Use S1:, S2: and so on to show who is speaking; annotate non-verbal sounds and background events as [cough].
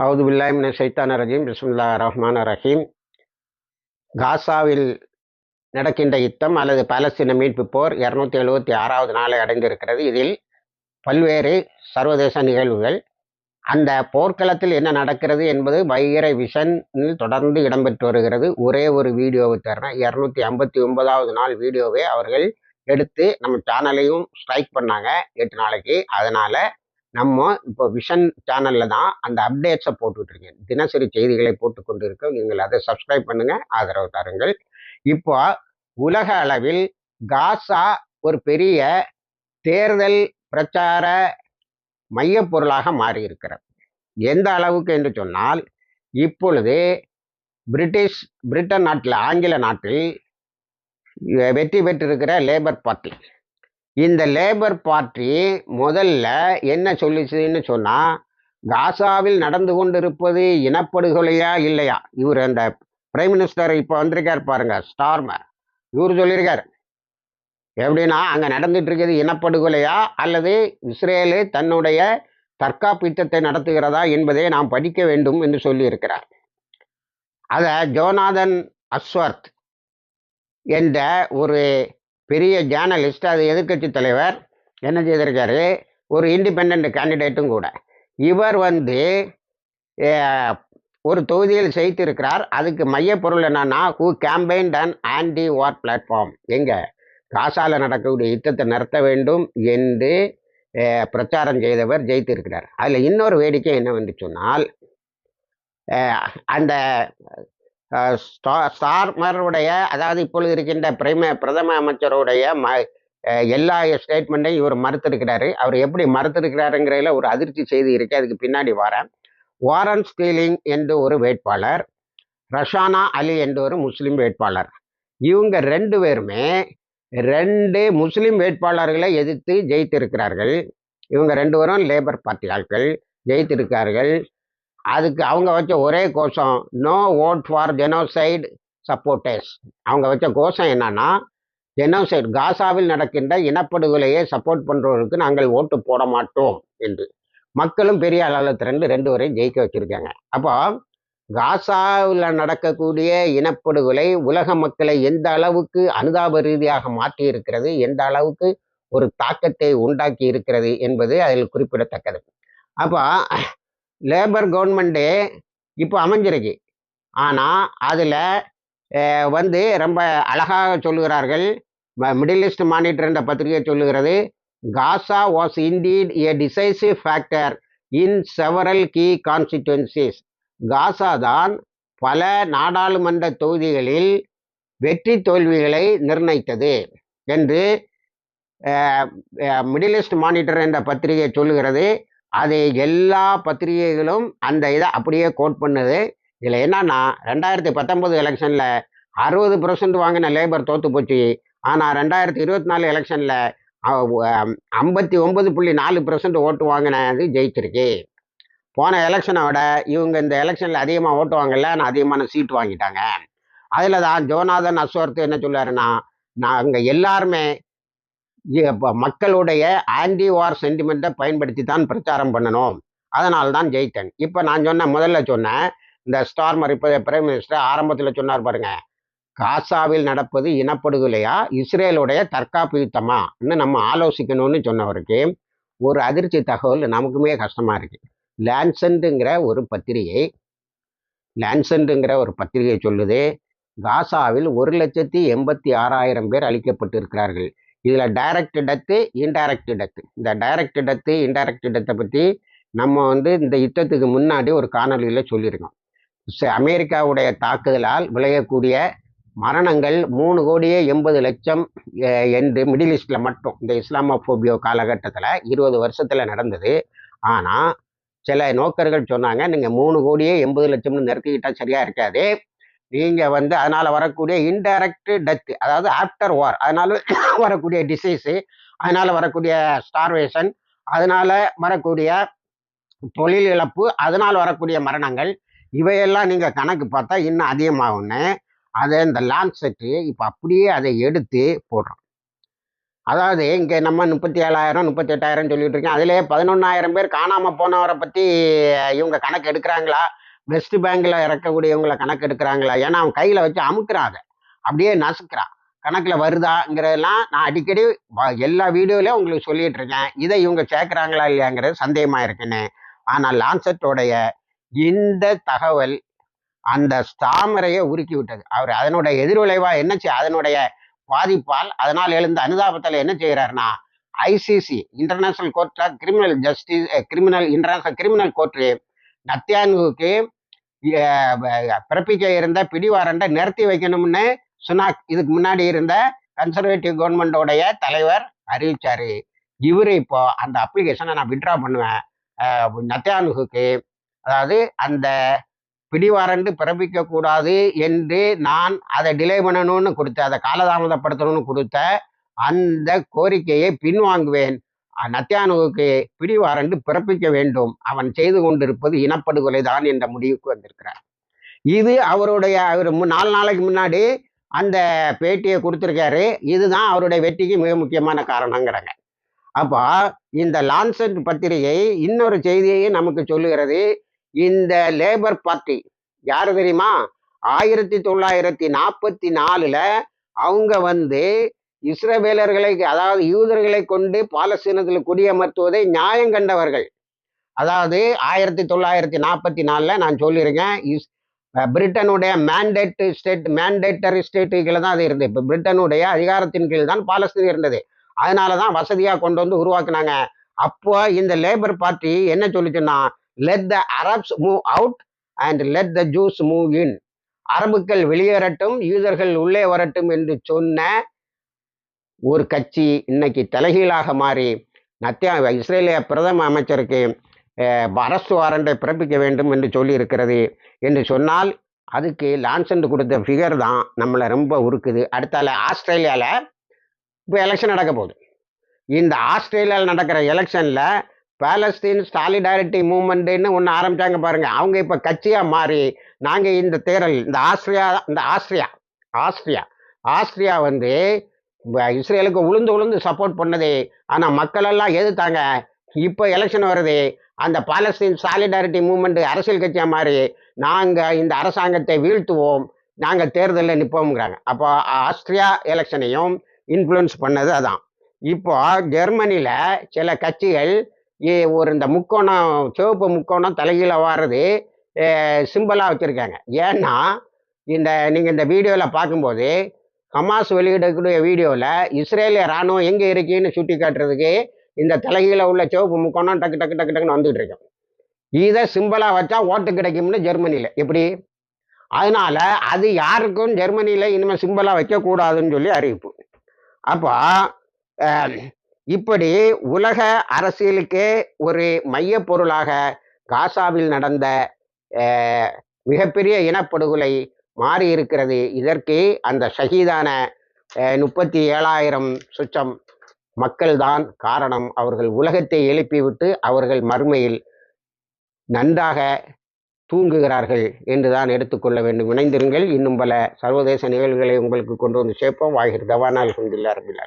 S1: அவுது பில்லாமின் சைத்தான ரஜீம். பிஸ்மில்லா ரஹ்மான் ரஹீம். காசாவில் நடக்கின்ற யுத்தம் அல்லது பாலஸ்தீன மீட்பு போர் இரநூத்தி எழுபத்தி ஆறாவது நாளை அடைந்திருக்கிறது. இதில் பல்வேறு சர்வதேச நிகழ்வுகள். அந்த போர்க்களத்தில் என்ன நடக்கிறது என்பது வைகர விஷனில் தொடர்ந்து இடம்பெற்று வருகிறது. ஒரே ஒரு வீடியோவை தரேன். இரநூத்தி ஐம்பத்தி ஒன்பதாவது நாள் வீடியோவை அவர்கள் எடுத்து நம்ம சேனலையும் ஸ்ட்ரைக் பண்ணாங்க. எட்டு நாளைக்கு. அதனால் நம்ம இப்போ விஷன் சேனலில் தான் அந்த அப்டேட்ஸை போட்டுட்ருக்கேன். தினசரி செய்திகளை போட்டு கொண்டு இருக்கோம் நீங்கள் அதை சப்ஸ்கிரைப் பண்ணுங்கள் ஆதரவு தாருங்கள். இப்போ உலக அளவில் காசா ஒரு பெரிய தேர்தல் பிரச்சார மையப்பொருளாக மாறி இருக்கிறது எந்த அளவுக்கு என்று சொன்னால் இப்பொழுது பிரிட்டிஷ் பிரிட்டன் நாட்டில் ஆங்கில நாட்டில் வெற்றி பெற்றிருக்கிற லேபர் பார்ட்டி. இந்த லேபர் பார்ட்டி முதல்ல என்ன சொல்லிச்சுன்னு சொன்னால் காசாவில் நடந்து கொண்டிருப்பது இனப்படுகொலையா இல்லையா? இவர் அந்த பிரைம் மினிஸ்டர் இப்போ வந்திருக்கார் பாருங்க ஸ்டார்மர் இவர் சொல்லியிருக்கார் எப்படின்னா அங்கே நடந்துட்டு இருக்கிறது இனப்படுகொலையா அல்லது இஸ்ரேலு தன்னுடைய தற்காப்பு யுத்தத்தை நடத்துகிறதா என்பதை நாம் படிக்க வேண்டும் என்று சொல்லியிருக்கிறார். அதை ஜோனாதன் அஸ்வர்த் என்ற ஒரு பெரிய ஜேர்னலிஸ்ட் அது எதிர்கட்சி தலைவர் என்ன செய்திருக்காரு? ஒரு இண்டிபெண்ட் கேண்டிடேட்டும் கூட. இவர் வந்து ஒரு தொகுதியில் செய்திருக்கிறார் அதுக்கு மையப்பொருள் என்னன்னா who campaign and anti war platform எங்க? காசால நடக்கக்கூடிய யுத்தத்தை நடத்த வேண்டும் என்று பிரச்சாரம் செய்தவர் ஜெயித்திருக்கிறார். அதில் இன்னொரு வேடிக்கை என்ன வந்து சொன்னால் அந்த ஸ்டார்மருடைய அதாவது இப்பொழுது இருக்கின்ற பிரைம பிரதம அமைச்சருடைய ம எல்லா ஸ்டேட்மெண்ட்டையும் இவர் மறுத்திருக்கிறாரு. அவர் எப்படி மறுத்திருக்கிறாருங்கிறதுல ஒரு அதிர்ச்சி செய்தி இருக்கு. அதுக்கு பின்னாடி வரேன். வாரன் ஸ்டீலிங் என்று ஒரு வேட்பாளர் ரஷானா அலி என்று ஒரு முஸ்லீம் வேட்பாளர். இவங்க ரெண்டு பேருமே ரெண்டு முஸ்லீம் வேட்பாளர்களை எதிர்த்து ஜெயித்திருக்கிறார்கள். இவங்க ரெண்டு பேரும் லேபர் பார்ட்டி ஆட்கள் ஜெயித்திருக்கார்கள் அதுக்கு அவங்க வச்ச ஒரே கோஷம் no vote for genocide supporters அவங்க வச்ச கோஷம் என்னன்னா ஜெனோசைட் காசாவில் நடக்கின்ற இனப்படுகொலையை சப்போர்ட் பண்ணுறவருக்கு நாங்கள் ஓட்டு போட மாட்டோம் என்று. மக்களும் பெரிய அளவில் திரண்டு ரெண்டு வரையும் ஜெயிக்க வச்சுருக்காங்க. அப்போ காசாவில் நடக்கக்கூடிய இனப்படுகொலை உலக மக்களை எந்த அளவுக்கு அனுதாப ரீதியாக மாற்றி இருக்கிறது எந்த அளவுக்கு ஒரு தாக்கத்தை உண்டாக்கி இருக்கிறது என்பது அதில் குறிப்பிடத்தக்கது. அப்போ லேபர் கவர்மெண்ட்டு இப்போ அமைஞ்சிருக்கு. ஆனால் அதில் வந்து ரொம்ப அழகாக சொல்லுகிறார்கள். மிடில் ஈஸ்ட் மானிட்டர் என்ற பத்திரிகை சொல்லுகிறது Gaza was indeed a decisive factor in several key constituencies Gaza தான் பல நாடாளுமன்ற தொகுதிகளில் வெற்றி தோல்விகளை நிர்ணயித்தது என்று மிடில் ஈஸ்ட் மானிட்டர் என்ற பத்திரிகை சொல்லுகிறது. அது எல்லா பத்திரிகைகளும் அந்த இதை அப்படியே கோட் பண்ணுது. இதில் என்னன்னா ரெண்டாயிரத்தி பத்தொன்பது எலெக்ஷனில் அறுபது பர்சன்ட் வாங்கின லேபர் தோற்று போச்சு. ஆனால் ரெண்டாயிரத்தி இருபத்தி நாலு எலெக்ஷனில் ஐம்பத்தி ஒன்பது புள்ளி நாலு பர்சன்ட் ஓட்டு வாங்கினது ஜெயிச்சிருக்கு. போன எலெக்ஷனை விட இவங்க இந்த எலெக்ஷனில் அதிகமாக ஓட்டு வாங்கல நான் அதிகமான சீட் வாங்கிட்டாங்க. அதில் தான் ஜோநாதன் அஸ்வர்த்து என்ன சொல்லுவாருன்னா நாங்கள் எல்லாருமே மக்களுடைய ஆன்டி வார் சென்டிமெண்ட்டை பயன்படுத்தி தான் பிரச்சாரம் பண்ணணும். அதனால தான் ஜெயித்தேன். இப்போ நான் சொன்னேன் முதல்ல சொன்னேன் இந்த ஸ்டார்மர் இப்போ பிரைம் மினிஸ்டர் ஆரம்பத்தில் சொன்னார் பாருங்க காசாவில் நடப்பது இனப்படுகொலையா இஸ்ரேலுடைய தற்காப்பு யுத்தமான்னு நம்ம ஆலோசிக்கணும்னு சொன்னவருக்கு ஒரு அதிர்ச்சி தகவல் நமக்குமே கஷ்டமாக இருக்குது லான்சன்ட்டுங்கிற ஒரு பத்திரிகை லான்சன்ட்டுங்கிற ஒரு பத்திரிகை சொல்லுது காசாவில் ஒரு லட்சத்தி எண்பத்தி ஆறாயிரம் பேர் அளிக்கப்பட்டிருக்கிறார்கள் இதில் டைரக்ட் டெத்து இன்டைரக்ட் டெத்து இந்த டைரக்ட் டெத்து இன்டைரக்ட் டெத்தை பற்றி நம்ம வந்து இந்த யுத்தத்துக்கு முன்னாடி ஒரு காணொலியில் சொல்லியிருக்கோம். அமெரிக்காவுடைய தாக்குதலால் விளையக்கூடிய மரணங்கள் மூணு கோடியே எண்பது லட்சம் என்று மிடில் ஈஸ்டில் மட்டும் இந்த இஸ்லாமோபியோ காலகட்டத்தில் இருபது வருஷத்தில் நடந்தது. ஆனால் சில நோக்கர்கள் சொன்னாங்க நீங்கள் மூணு கோடியே எண்பது லட்சம்னு நிறுத்திக்கிட்டால் சரியாக இருக்காது. நீங்கள் வந்து அதனால் வரக்கூடிய இன்டைரக்ட் டெத்து அதாவது ஆஃப்டர் வார் அதனால வரக்கூடிய டிசீஸு அதனால் [coughs] வரக்கூடிய ஸ்டார்வேஷன் அதனால் வரக்கூடிய தொழில் இழப்பு அதனால் வரக்கூடிய மரணங்கள் இவையெல்லாம் நீங்கள் கணக்கு பார்த்தா இன்னும் அதிகமாகும்னு அதை இந்த லான்செட்டு இப்போ அப்படியே அதை எடுத்து போடுறோம். அதாவது இங்கே நம்ம முப்பத்தி ஏழாயிரம் முப்பத்தி எட்டாயிரம் சொல்லிட்டு இருக்கேன். அதிலே பதினொன்றாயிரம் பேர் காணாமல் போனவரை பற்றி இவங்க கணக்கு எடுக்கிறாங்களா? வெஸ்ட் பேங்க்ல இறக்கக்கூடியவங்களை கணக்கு எடுக்கிறாங்களா ஏன்னா அவன் கையில் வச்சு அமுக்கிறான் அதை அப்படியே நசுக்கிறான். கணக்கில் வருதாங்கிறதெல்லாம் நான் அடிக்கடி எல்லா வீடியோலையும் உங்களுக்கு சொல்லிட்டு இருக்கேன் இதை இவங்க சேர்க்குறாங்களா இல்லையாங்கிறது சந்தேகமாக இருக்குன்னு. ஆனால் லான்செட்டோடைய இந்த தகவல் அந்த தாமரையை உருக்கி விட்டது. அவர் அதனுடைய எதிர்விளைவா என்ன அதனுடைய பாதிப்பால் அதனால் எழுந்த அனுதாபத்தில் என்ன செய்கிறாருன்னா ICC international court of criminal justice criminal international criminal court நத்தியானுவுக்கு பிறப்பிக்க இருந்த பிடிவாரண்டை நிறுத்தி வைக்கணும்னு சுனாக் இதுக்கு முன்னாடி இருந்த கன்சர்வேட்டிவ் கவர்மெண்டோடைய தலைவர் அறிவிச்சாரு. இவரு இப்போ அந்த அப்ளிகேஷனை நான் விட்ரா பண்ணுவேன். நத்தியானுகுக்கு. அதாவது அந்த பிடிவாரண்டு பிறப்பிக்க கூடாது என்று நான் அதை டிலே பண்ணணும்னு கொடுத்த அதை காலதாமதப்படுத்தணும்னு கொடுத்த அந்த கோரிக்கையை பின்வாங்குவேன். நத்தியானுவுக்கு பிடிவாரண்டு பிறப்பிக்க வேண்டும். அவன் செய்து கொண்டிருப்பது இனப்படுகொலை தான் என்ற முடிவுக்கு வந்திருக்கிறார். இது அவருடைய அவர் நாலு நாளைக்கு முன்னாடி அந்த பேட்டியை கொடுத்துருக்காரு. இதுதான் அவருடைய வெற்றிக்கு மிக முக்கியமான காரணங்கிறாங்க. அப்போ இந்த லான்செட் பத்திரிகை இன்னொரு செய்தியையும் நமக்கு சொல்லுகிறது. இந்த லேபர் பார்ட்டி யார் தெரியுமா? ஆயிரத்தி தொள்ளாயிரத்தி நாற்பத்தி நாலுல அவங்க வந்து இஸ்ரவேலர்களை அதாவது யூதர்களை கொண்டு பாலஸ்தீனத்தில் குடியமர்த்துவதை நியாயம் கண்டவர்கள். அதாவது ஆயிரத்தி தொள்ளாயிரத்தி நாற்பத்தி நாலில் நான் சொல்லியிருக்கேன் இஸ் பிரிட்டனுடைய மேண்டேட் ஸ்டேட் மேண்டேட்டரி ஸ்டேட்டுகளை தான் அது இருந்தது. இப்போ பிரிட்டனுடைய அதிகாரத்தின் கீழ் தான் பாலஸ்தீன் இருந்தது. அதனால தான் வசதியாக கொண்டு வந்து உருவாக்குனாங்க. அப்போ இந்த லேபர் பார்ட்டி என்ன சொல்லிச்சுன்னா let the Arabs move out and let the Jews move in அரபுக்கள் வெளியேறட்டும் யூதர்கள் உள்ளே வரட்டும் என்று சொன்ன ஒரு கட்சி இன்னைக்கு தலைகீழாக மாறி நத்தியா இஸ்ரேலிய பிரதம அமைச்சருக்கு அரசு வாரண்டை பிறப்பிக்க வேண்டும் என்று சொல்லியிருக்கிறது என்று சொன்னால் அதுக்கு லான்சன் கொடுத்த ஃபிகர் தான் நம்மளை ரொம்ப உருக்குது. அடுத்தால ஆஸ்திரேலியாவில் இப்போ எலெக்ஷன் நடக்க போகுது. இந்த ஆஸ்திரேலியாவில் நடக்கிற எலெக்ஷனில் பாலஸ்தீன் சாலிடாரிட்டி மூமெண்ட்டுன்னு ஒன்று ஆரம்பித்தாங்க பாருங்கள் அவங்க இப்போ கட்சியாக மாறி நாங்கள் இந்த தேரல் இந்த ஆஸ்திரியா இந்த ஆஸ்திரியா ஆஸ்திரியா ஆஸ்திரியா வந்து இஸ்ரேலுக்கு உளுந்து உளுந்து சப்போர்ட் பண்ணது. ஆனால் மக்களெல்லாம் எதிர்த்தாங்க. இப்போ எலெக்ஷன் வருது. அந்த பாலஸ்தீன் சாலிடாரிட்டி மூமெண்ட் அரசியல் கட்சியாக மாறி நாங்கள் இந்த அரசாங்கத்தை வீழ்த்துவோம். நாங்கள் தேர்தலில் நிற்போம்ங்கிறாங்க அப்போ ஆஸ்திரியா எலெக்ஷனையும் இன்ஃப்ளூயன்ஸ் பண்ணது அதான். இப்போ ஜெர்மனியில் சில கட்சிகள் ஒரு இந்த முக்கோணம் சிவப்பு முக்கோணம் தலைகீழ வாடுறது சிம்பிளாக வச்சுருக்காங்க. ஏன்னா இந்த நீங்கள் இந்த வீடியோவில் பார்க்கும்போது ஹமாஸ் வெளியிடக்கூடிய வீடியோவில் இஸ்ரேலிய ராணுவம் எங்கே இருக்குன்னு சுட்டி காட்டுறதுக்கு இந்த தலைகீழ உள்ள சிவப்பு முக்கோணம் டக்கு டக்கு டக்கு டக்குன்னு வந்துகிட்டு இருக்கோம் இதை சிம்பிளாக வச்சா ஓட்டு கிடைக்கும்னு ஜெர்மனியில். எப்படி? அதனால அது யாருக்கும் ஜெர்மனியில் இனிமேல் சிம்பிளாக வைக்கக்கூடாதுன்னு சொல்லி அறிவிப்பு. அப்போ இப்படி உலக அரசியலுக்கே ஒரு மையப்பொருளாக காசாவில் நடந்த மிகப்பெரிய இனப்படுகொலை மாறி இருக்கிறது இதற்கு அந்த ஷஹீதான முப்பத்தி ஏழாயிரம் சுச்சம் மக்கள்தான் காரணம். அவர்கள் உலகத்தை எழுப்பிவிட்டு அவர்கள் மறுமையில் நன்றாக தூங்குகிறார்கள் என்றுதான் எடுத்துக்கொள்ள வேண்டும். இணைந்திருங்கள். இன்னும் பல சர்வதேச நிகழ்வுகளை உங்களுக்கு கொண்டு வந்து சேர்ப்போம். வாகிர் தவானால் அல்ஹம்துலில்லாஹ் ரபில்